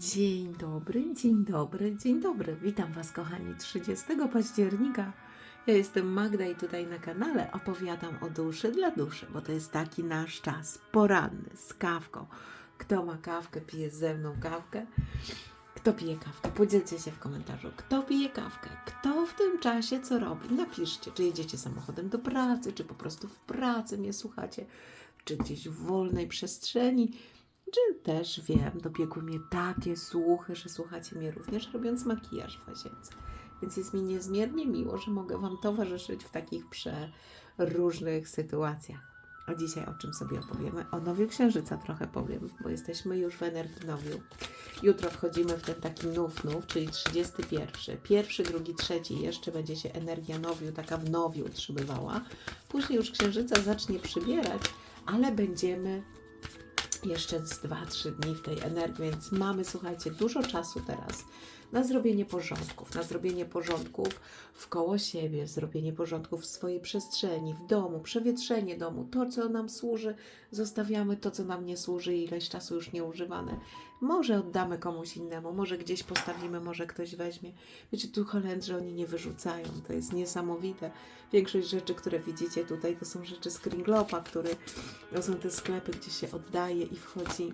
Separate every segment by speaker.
Speaker 1: Dzień dobry, dzień dobry, dzień dobry. Witam Was, kochani, 30 października. Ja jestem Magda i tutaj na kanale opowiadam o duszy dla duszy, bo to jest taki nasz czas poranny z kawką. Kto ma kawkę, pije ze mną kawkę. Kto pije kawkę? Podzielcie się w komentarzu. Kto pije kawkę? Kto w tym czasie co robi? Napiszcie, czy jedziecie samochodem do pracy, czy po prostu w pracy mnie słuchacie, czy gdzieś w wolnej przestrzeni czy też wiem, dobiegły mnie takie słuchy, że słuchacie mnie również robiąc makijaż w łazience. Więc jest mi niezmiernie miło, że mogę Wam towarzyszyć w takich przeróżnych sytuacjach. A dzisiaj o czym sobie opowiemy? O nowiu księżyca trochę powiem, bo jesteśmy już w energii nowiu. Jutro wchodzimy w ten taki nów nów, czyli 31. Pierwszy, drugi, trzeci jeszcze będzie się energia nowiu, taka w nowiu utrzymywała. Później już księżyca zacznie przybierać, ale będziemy jeszcze z 2-3 dni w tej energii, więc mamy, słuchajcie, dużo czasu teraz na zrobienie porządków, na zrobienie porządków w koło siebie, zrobienie porządków w swojej przestrzeni, w domu, przewietrzenie domu, to, co nam służy, zostawiamy to, co nam nie służy i ileś czasu już nieużywane. Może oddamy komuś innemu, może gdzieś postawimy, może ktoś weźmie. Wiecie, tu Holendrzy oni nie wyrzucają, to jest niesamowite. Większość rzeczy, które widzicie tutaj, to są rzeczy z Kringlopa, które to są te sklepy, gdzie się oddaje i wchodzi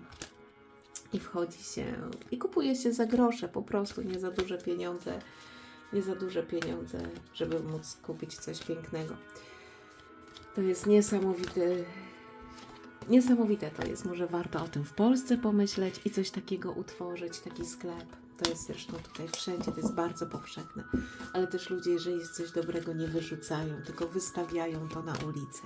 Speaker 1: i wchodzi się i kupuje się za grosze, po prostu nie za duże pieniądze, nie za duże pieniądze, żeby móc kupić coś pięknego. To jest niesamowity, niesamowite to jest. Może warto o tym w Polsce pomyśleć i coś takiego utworzyć, taki sklep. To jest zresztą tutaj wszędzie, to jest bardzo powszechne. Ale też ludzie, jeżeli coś dobrego, nie wyrzucają, tylko wystawiają to na ulicę.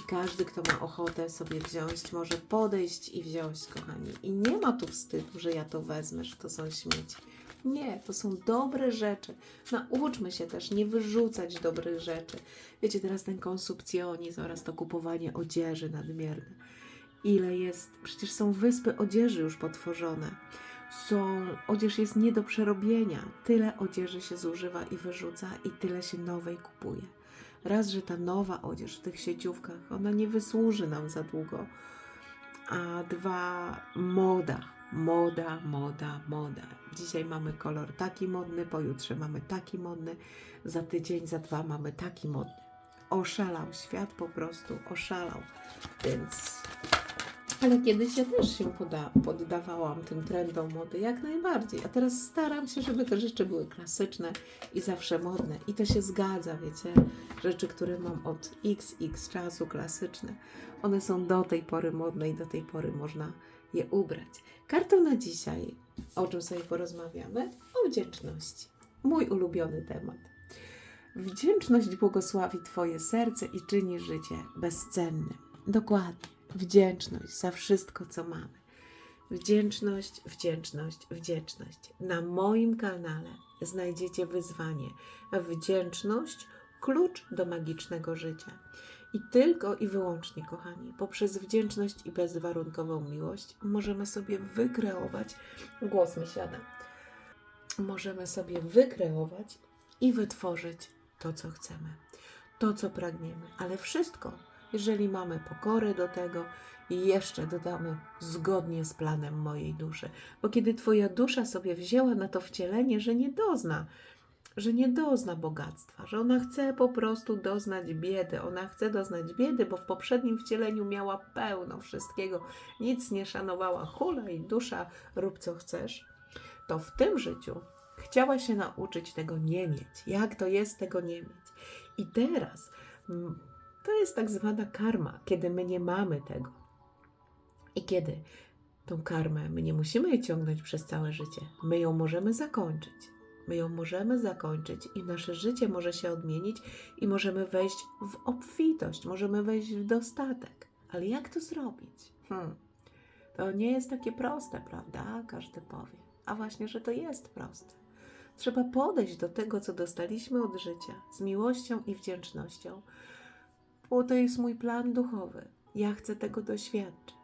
Speaker 1: I każdy, kto ma ochotę sobie wziąć, może podejść i wziąć, kochani. I nie ma tu wstydu, że ja to wezmę, że to są śmieci. Nie, to są dobre rzeczy. Nauczmy się też nie wyrzucać dobrych rzeczy. Wiecie, teraz ten konsumpcjonizm oraz to kupowanie odzieży nadmierne. Ile jest, przecież są wyspy odzieży już potworzone. Są, odzież jest nie do przerobienia. Tyle odzieży się zużywa i wyrzuca i tyle się nowej kupuje. Raz, że ta nowa odzież w tych sieciówkach, ona nie wysłuży nam za długo. A dwa, moda. Moda, moda, moda. Dzisiaj mamy kolor taki modny, pojutrze mamy taki modny, za tydzień, za dwa mamy taki modny. Oszalał świat po prostu, oszalał. Więc. Ale kiedyś ja też się poda- poddawałam tym trendom mody, jak najbardziej. A teraz staram się, żeby te rzeczy były klasyczne i zawsze modne. I to się zgadza, wiecie. Rzeczy, które mam od XX czasu klasyczne, one są do tej pory modne i do tej pory można je ubrać. Kartą na dzisiaj, o czym sobie porozmawiamy? O wdzięczności. Mój ulubiony temat. Wdzięczność błogosławi Twoje serce i czyni życie bezcennym. Dokładnie. Wdzięczność za wszystko, co mamy. Wdzięczność, wdzięczność, wdzięczność. Na moim kanale znajdziecie wyzwanie. Wdzięczność klucz do magicznego życia. I tylko i wyłącznie, kochani, poprzez wdzięczność i bezwarunkową miłość możemy sobie wykreować, głos mi siada, możemy sobie wykreować i wytworzyć to, co chcemy, to, co pragniemy, ale wszystko, jeżeli mamy pokorę do tego i jeszcze dodamy zgodnie z planem mojej duszy. Bo kiedy Twoja dusza sobie wzięła na to wcielenie, że nie dozna, że nie dozna bogactwa, że ona chce po prostu doznać biedy. Ona chce doznać biedy, bo w poprzednim wcieleniu miała pełno wszystkiego, nic nie szanowała, hula i dusza, rób co chcesz. To w tym życiu chciała się nauczyć tego nie mieć. Jak to jest tego nie mieć? I teraz to jest tak zwana karma, kiedy my nie mamy tego. I kiedy tą karmę my nie musimy jej ciągnąć przez całe życie, my ją możemy zakończyć. My ją możemy zakończyć i nasze życie może się odmienić i możemy wejść w obfitość, możemy wejść w dostatek. Ale jak to zrobić? Hmm. To nie jest takie proste, prawda? Każdy powie. A właśnie, że to jest proste. Trzeba podejść do tego, co dostaliśmy od życia, z miłością i wdzięcznością, bo to jest mój plan duchowy. Ja chcę tego doświadczyć.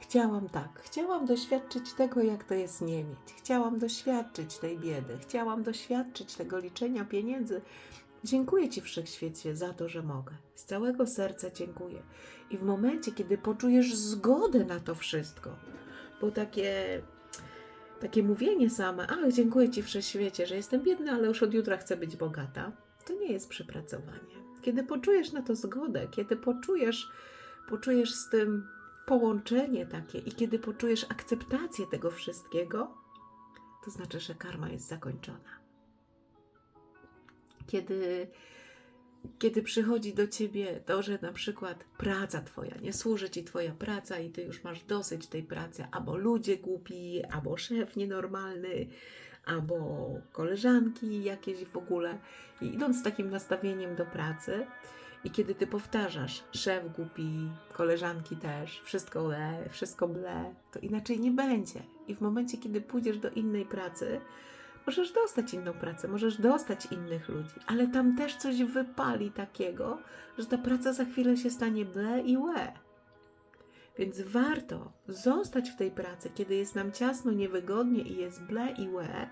Speaker 1: Chciałam tak, chciałam doświadczyć tego, jak to jest nie mieć. Chciałam doświadczyć tej biedy, chciałam doświadczyć tego liczenia pieniędzy. Dziękuję Ci, Wszechświecie, za to, że mogę. Z całego serca dziękuję. I w momencie, kiedy poczujesz zgodę na to wszystko, bo takie takie mówienie same, ach, dziękuję Ci wszechświecie, że jestem biedna, ale już od jutra chcę być bogata, to nie jest przepracowanie. Kiedy poczujesz na to zgodę, kiedy poczujesz, poczujesz z tym połączenie takie i kiedy poczujesz akceptację tego wszystkiego, to znaczy, że karma jest zakończona. Kiedy, kiedy przychodzi do ciebie to, że na przykład praca twoja, nie służy ci twoja praca i ty już masz dosyć tej pracy, albo ludzie głupi, albo szef nienormalny, albo koleżanki jakieś w ogóle, i idąc z takim nastawieniem do pracy, i kiedy ty powtarzasz, szef głupi, koleżanki też, wszystko le, wszystko ble, to inaczej nie będzie. I w momencie, kiedy pójdziesz do innej pracy, możesz dostać inną pracę, możesz dostać innych ludzi, ale tam też coś wypali takiego, że ta praca za chwilę się stanie ble i łe. Więc warto zostać w tej pracy, kiedy jest nam ciasno, niewygodnie i jest ble i łe,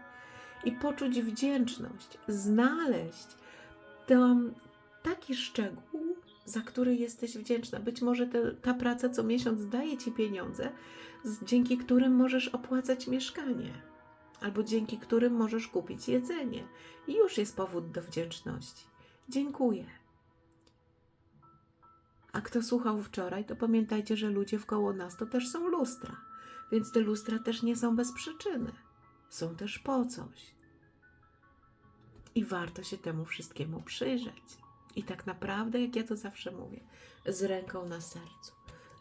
Speaker 1: i poczuć wdzięczność, znaleźć tam taki szczegół, za który jesteś wdzięczna. Być może te, ta praca co miesiąc daje ci pieniądze, dzięki którym możesz opłacać mieszkanie, albo dzięki którym możesz kupić jedzenie. I już jest powód do wdzięczności. Dziękuję. A kto słuchał wczoraj, to pamiętajcie, że ludzie wkoło nas to też są lustra, więc te lustra też nie są bez przyczyny. Są też po coś. I warto się temu wszystkiemu przyjrzeć. I tak naprawdę, jak ja to zawsze mówię, z ręką na sercu.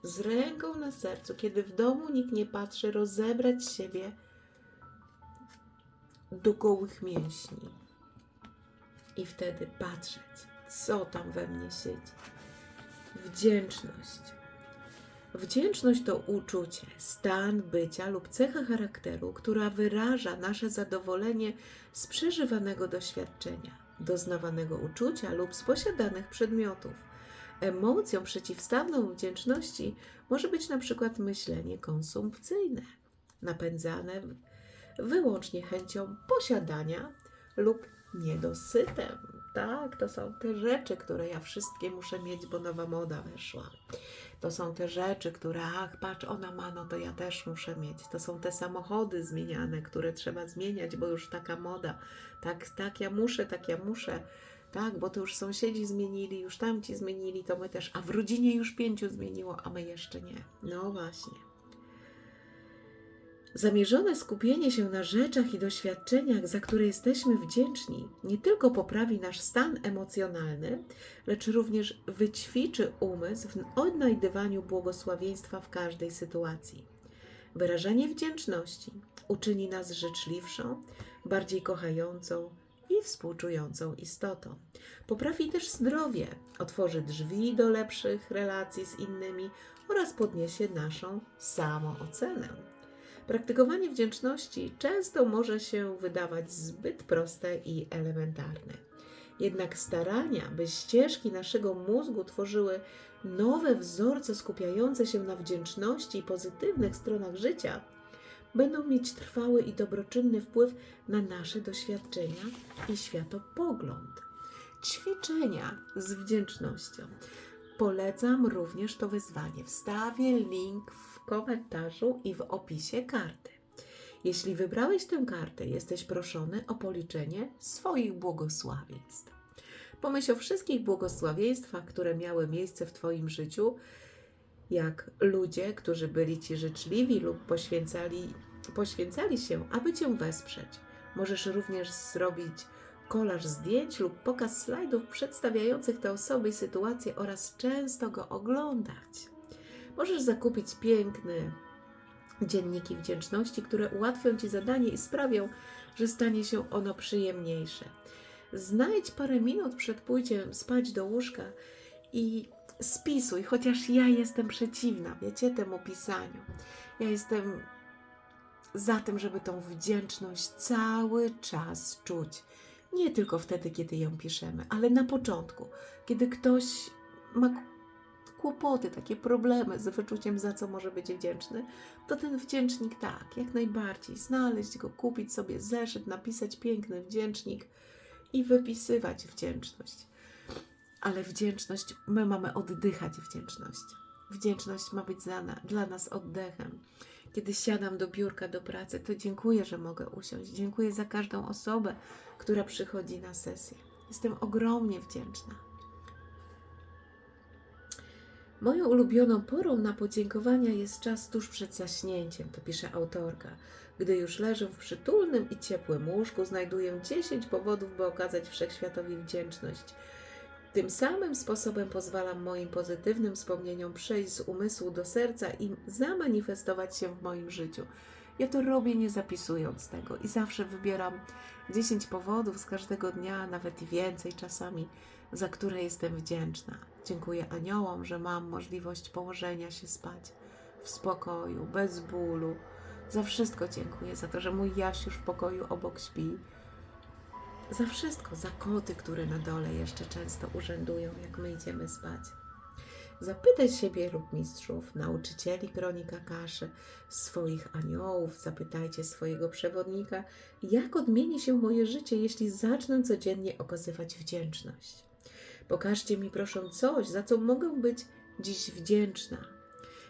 Speaker 1: Z ręką na sercu, kiedy w domu nikt nie patrzy, rozebrać siebie do gołych mięśni. I wtedy patrzeć, co tam we mnie siedzi. Wdzięczność. Wdzięczność to uczucie, stan bycia lub cecha charakteru, która wyraża nasze zadowolenie z przeżywanego doświadczenia, doznawanego uczucia lub z posiadanych przedmiotów. Emocją przeciwstawną wdzięczności może być na przykład myślenie konsumpcyjne, napędzane wyłącznie chęcią posiadania lub niedosytem. Tak, to są te rzeczy, które ja wszystkie muszę mieć, bo nowa moda weszła. To są te rzeczy, które, ach, patrz, ona ma, no to ja też muszę mieć. To są te samochody zmieniane, które trzeba zmieniać, bo już taka moda. Tak, tak, ja muszę, tak, ja muszę. Tak, bo to już sąsiedzi zmienili, już tamci zmienili, to my też. A w rodzinie już pięciu zmieniło, a my jeszcze nie. No właśnie. Zamierzone skupienie się na rzeczach i doświadczeniach, za które jesteśmy wdzięczni, nie tylko poprawi nasz stan emocjonalny, lecz również wyćwiczy umysł w odnajdywaniu błogosławieństwa w każdej sytuacji. Wyrażanie wdzięczności uczyni nas życzliwszą, bardziej kochającą i współczującą istotą. Poprawi też zdrowie, otworzy drzwi do lepszych relacji z innymi oraz podniesie naszą samoocenę. Praktykowanie wdzięczności często może się wydawać zbyt proste i elementarne. Jednak starania, by ścieżki naszego mózgu tworzyły nowe wzorce skupiające się na wdzięczności i pozytywnych stronach życia, będą mieć trwały i dobroczynny wpływ na nasze doświadczenia i światopogląd. Ćwiczenia z wdzięcznością. Polecam również to wyzwanie. Wstawię link w komentarzu i w opisie karty. Jeśli wybrałeś tę kartę, jesteś proszony o policzenie swoich błogosławieństw. Pomyśl o wszystkich błogosławieństwach, które miały miejsce w Twoim życiu, jak ludzie, którzy byli Ci życzliwi lub poświęcali, poświęcali się, aby Cię wesprzeć. Możesz również zrobić kolaż zdjęć lub pokaz slajdów przedstawiających te osoby i sytuacje oraz często go oglądać. Możesz zakupić piękne dzienniki wdzięczności, które ułatwią Ci zadanie i sprawią, że stanie się ono przyjemniejsze. Znajdź parę minut przed pójściem spać do łóżka i spisuj, chociaż ja jestem przeciwna, wiecie, temu pisaniu. Ja jestem za tym, żeby tą wdzięczność cały czas czuć. Nie tylko wtedy, kiedy ją piszemy, ale na początku, kiedy ktoś ma kłopoty, takie problemy z wyczuciem, za co może być wdzięczny, to ten wdzięcznik tak, jak najbardziej. Znaleźć go, kupić sobie zeszyt, napisać piękny wdzięcznik i wypisywać wdzięczność. Ale wdzięczność, my mamy oddychać wdzięczność. Wdzięczność ma być na, dla nas oddechem. Kiedy siadam do biurka do pracy, to dziękuję, że mogę usiąść. Dziękuję za każdą osobę, która przychodzi na sesję. Jestem ogromnie wdzięczna. Moją ulubioną porą na podziękowania jest czas tuż przed zaśnięciem, to pisze autorka. Gdy już leżę w przytulnym i ciepłym łóżku, znajduję 10 powodów, by okazać wszechświatowi wdzięczność. Tym samym sposobem pozwalam moim pozytywnym wspomnieniom przejść z umysłu do serca i zamanifestować się w moim życiu. Ja to robię nie zapisując tego i zawsze wybieram 10 powodów z każdego dnia, nawet i więcej czasami, za które jestem wdzięczna. Dziękuję aniołom, że mam możliwość położenia się spać w spokoju, bez bólu. Za wszystko dziękuję, za to, że mój Jasiusz w pokoju obok śpi. Za wszystko, za koty, które na dole jeszcze często urzędują, jak my idziemy spać. Zapytaj siebie lub mistrzów, nauczycieli kronika kaszy, swoich aniołów, zapytajcie swojego przewodnika, jak odmieni się moje życie, jeśli zacznę codziennie okazywać wdzięczność. Pokażcie mi proszę coś, za co mogę być dziś wdzięczna.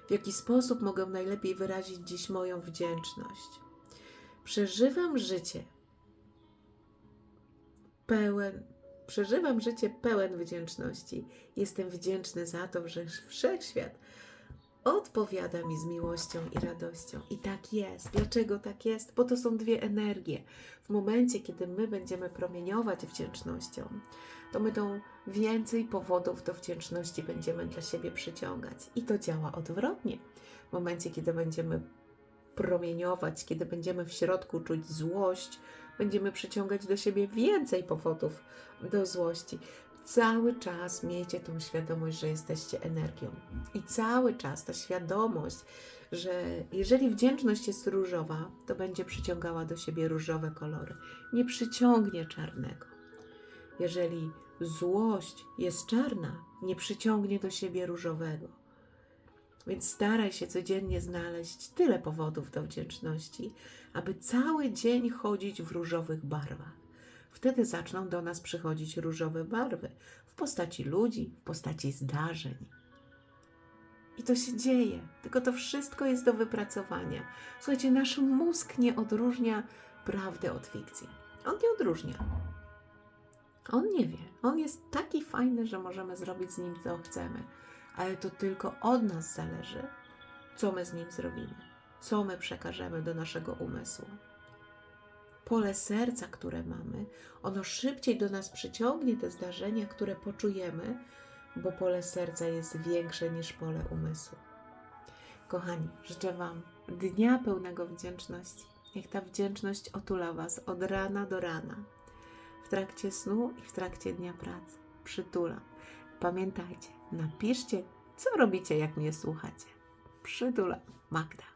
Speaker 1: W jaki sposób mogę najlepiej wyrazić dziś moją wdzięczność? Przeżywam życie pełen, przeżywam życie pełen wdzięczności. Jestem wdzięczny za to, że wszechświat odpowiada mi z miłością i radością. I tak jest. Dlaczego tak jest? Bo to są dwie energie. W momencie, kiedy my będziemy promieniować wdzięcznością, to my tą więcej powodów do wdzięczności będziemy dla siebie przyciągać. I to działa odwrotnie. W momencie, kiedy będziemy promieniować, kiedy będziemy w środku czuć złość, będziemy przyciągać do siebie więcej powodów do złości. Cały czas miejcie tą świadomość, że jesteście energią. I cały czas ta świadomość, że jeżeli wdzięczność jest różowa, to będzie przyciągała do siebie różowe kolory. Nie przyciągnie czarnego. Jeżeli złość jest czarna, nie przyciągnie do siebie różowego. Więc staraj się codziennie znaleźć tyle powodów do wdzięczności, aby cały dzień chodzić w różowych barwach. Wtedy zaczną do nas przychodzić różowe barwy w postaci ludzi, w postaci zdarzeń. I to się dzieje, tylko to wszystko jest do wypracowania. Słuchajcie, nasz mózg nie odróżnia prawdy od fikcji. On nie odróżnia. On nie wie. On jest taki fajny, że możemy zrobić z nim co chcemy ale to tylko od nas zależy, co my z nim zrobimy, co my przekażemy do naszego umysłu. Pole serca, które mamy, ono szybciej do nas przyciągnie te zdarzenia, które poczujemy, bo pole serca jest większe niż pole umysłu. Kochani, życzę Wam dnia pełnego wdzięczności. Niech ta wdzięczność otula Was od rana do rana, w trakcie snu i w trakcie dnia pracy. Przytulam. Pamiętajcie, napiszcie, co robicie, jak mnie słuchacie. Przytulam. Magda.